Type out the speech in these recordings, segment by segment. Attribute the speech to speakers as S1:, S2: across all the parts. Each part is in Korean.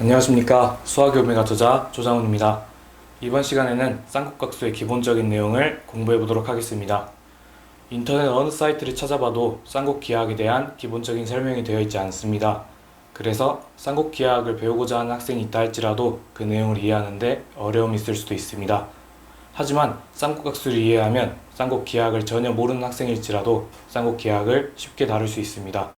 S1: 안녕하십니까 수학의 저자 조장훈입니다. 이번 시간에는 쌍곡각수의 기본적인 내용을 공부해 보도록 하겠습니다. 인터넷 어느 사이트를 찾아봐도 쌍곡기하학에 대한 기본적인 설명이 되어 있지 않습니다. 그래서 쌍곡기하학을 배우고자 하는 학생이 있다 할지라도 그 내용을 이해하는데 어려움이 있을 수도 있습니다. 하지만 쌍곡각수를 이해하면 쌍곡기하학을 전혀 모르는 학생일지라도 쌍곡기하학을 쉽게 다룰 수 있습니다.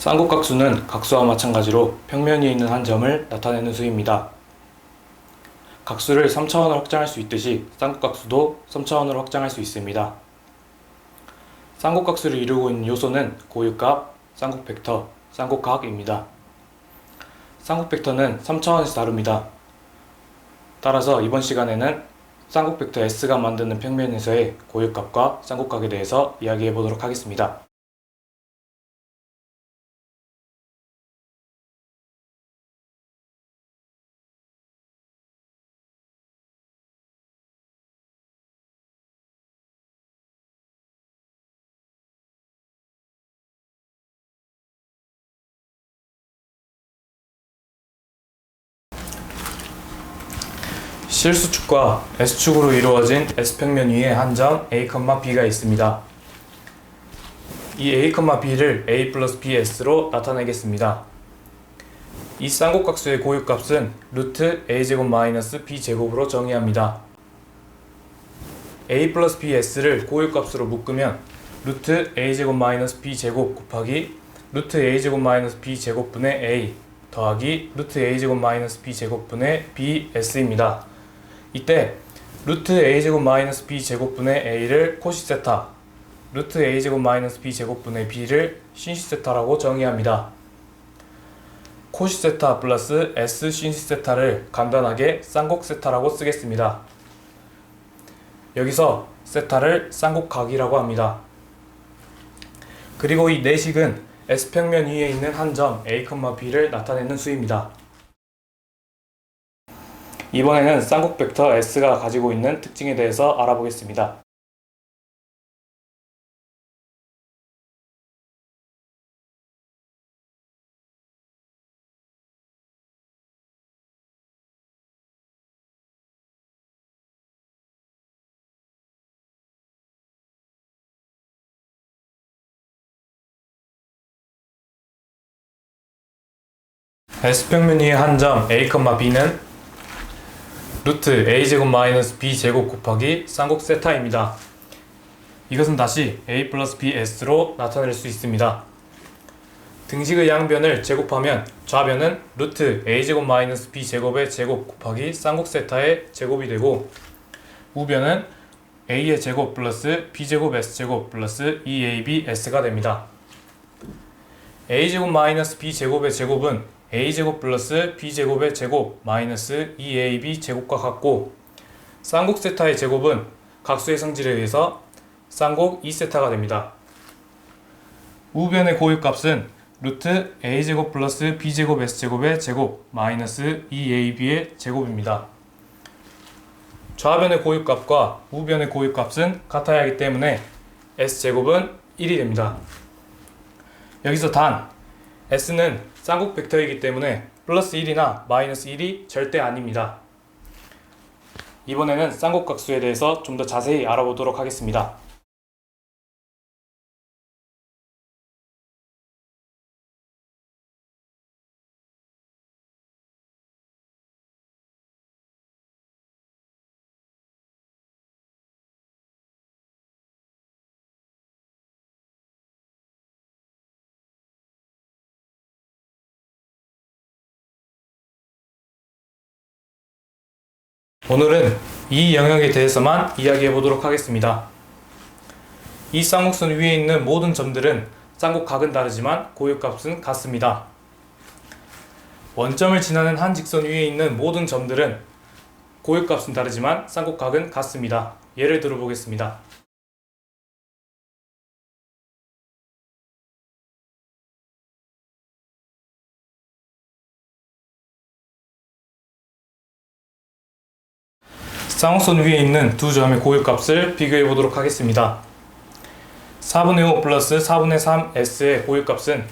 S1: 쌍곡각수는 각수와 마찬가지로 평면 위에 있는 한 점을 나타내는 수입니다. 각수를 3차원으로 확장할 수 있듯이 쌍곡각수도 3차원으로 확장할 수 있습니다. 쌍곡각수를 이루고 있는 요소는 고유값, 쌍곡벡터, 쌍곡각입니다. 쌍곡벡터는 3차원에서 다룹니다. 따라서 이번 시간에는 쌍곡벡터 S가 만드는 평면에서의 고유값과 쌍곡각에 대해서 이야기해 보도록 하겠습니다. 실수축과 S축으로 이루어진 S평면 위에 한 점 A, B가 있습니다. 이 A, B를 A 플러스 BS로 나타내겠습니다. 이 쌍곡각수의 고유값은 루트 A제곱 마이너스 B제곱으로 정의합니다. A 플러스 BS를 고유값으로 묶으면 루트 A제곱 마이너스 B제곱 곱하기 루트 A제곱 마이너스 B제곱분의 A 더하기 루트 A제곱 마이너스 B제곱분의 BS입니다. 이때 루트 a제곱 마이너스 b 제곱분의 a를 코시 세타 루트 a제곱 마이너스 b 제곱분의 b를 신시 세타라고 정의합니다. 코시 세타 플러스 s 신시 세타를 간단하게 쌍곡 세타라고 쓰겠습니다. 여기서 세타를 쌍곡각이라고 합니다. 그리고 이 내식은 S평면 위에 있는 한 점 A, B를 나타내는 수입니다. 이번에는 쌍곡 벡터 S가 가지고 있는 특징에 대해서 알아보겠습니다. S평면 위의 한 점 A, B는 루트 a제곱 마이너스 b제곱 곱하기 쌍곡 세타입니다. 이것은 다시 a 플러스 bs로 나타낼 수 있습니다. 등식의 양변을 제곱하면 좌변은 루트 a제곱 마이너스 b제곱의 제곱 곱하기 쌍곡 세타의 제곱이 되고 우변은 a의 제곱 플러스 b제곱 s제곱 플러스 2abs가 됩니다. a제곱 마이너스 b제곱의 제곱은 a제곱 플러스 b제곱의 제곱 마이너스 2ab 제곱과 같고 쌍곡 세타의 제곱은 각수의 성질에 의해서 쌍곡 2세타가 됩니다. 우변의 고유값은 루트 a제곱 플러스 b제곱 s제곱의 제곱 마이너스 2ab의 제곱입니다. 좌변의 고유값과 우변의 고유값은 같아야 하기 때문에 s제곱은 1이 됩니다. 여기서 단 s는 쌍곡 벡터이기 때문에 플러스 1이나 마이너스 1이 절대 아닙니다. 이번에는 쌍곡각수에 대해서 좀 더 자세히 알아보도록 하겠습니다. 오늘은 이 영역에 대해서만 이야기해 보도록 하겠습니다. 이 쌍곡선 위에 있는 모든 점들은 쌍곡각은 다르지만 고유값은 같습니다. 원점을 지나는 한 직선 위에 있는 모든 점들은 고유값은 다르지만 쌍곡각은 같습니다. 예를 들어 보겠습니다. 쌍곡선 위에 있는 두 점의 고유값을 비교해 보도록 하겠습니다. 4분의 5 플러스 4분의 3 s의 고유값은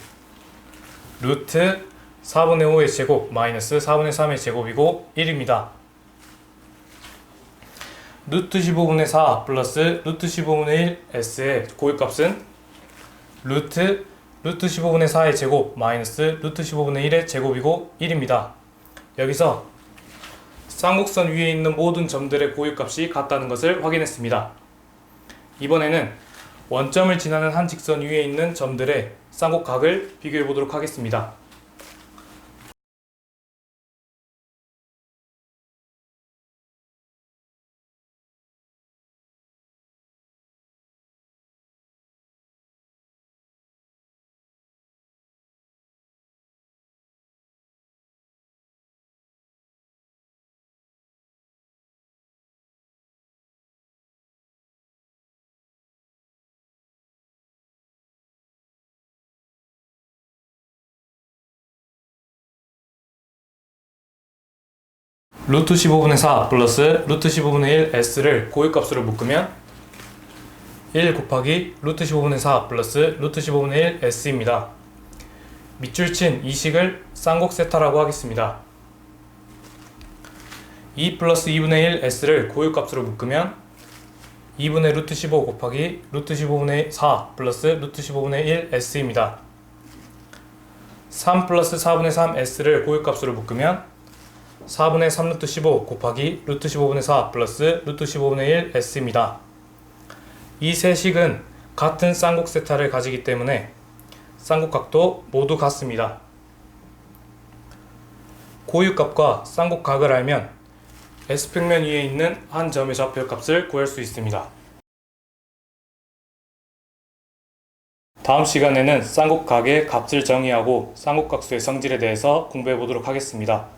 S1: 루트 4분의 5의 제곱 마이너스 4분의 3의 제곱이고 1입니다. 루트 15분의 4 플러스 루트 15분의 1 s의 고유값은 루트 루트 15분의 4의 제곱 마이너스 루트 15분의 1의 제곱이고 1입니다. 여기서 쌍곡선 위에 있는 모든 점들의 고유값이 같다는 것을 확인했습니다. 이번에는 원점을 지나는 한 직선 위에 있는 점들의 쌍곡각을 비교해 보도록 하겠습니다. 루트 15분의 4 플러스 루트 15분의 1 s를 고유값으로 묶으면 1 곱하기 루트 15분의 4 플러스 루트 15분의 1 s입니다. 밑줄 친 이 식을 쌍곡 세타라고 하겠습니다. 2 플러스 2분의 1 s를 고유값으로 묶으면 2분의 루트 15 곱하기 루트 15분의 4 플러스 루트 15분의 1 s입니다. 3 플러스 4분의 3 s를 고유값으로 묶으면 4분의 3 루트 15 곱하기 루트 15분의 4 플러스 루트 15분의 1 s입니다. 이 세 식은 같은 쌍곡 세타를 가지기 때문에 쌍곡각도 모두 같습니다. 고유값과 쌍곡각을 알면 S평면 위에 있는 한 점의 좌표값을 구할 수 있습니다. 다음 시간에는 쌍곡각의 값을 정의하고 쌍곡각수의 성질에 대해서 공부해 보도록 하겠습니다.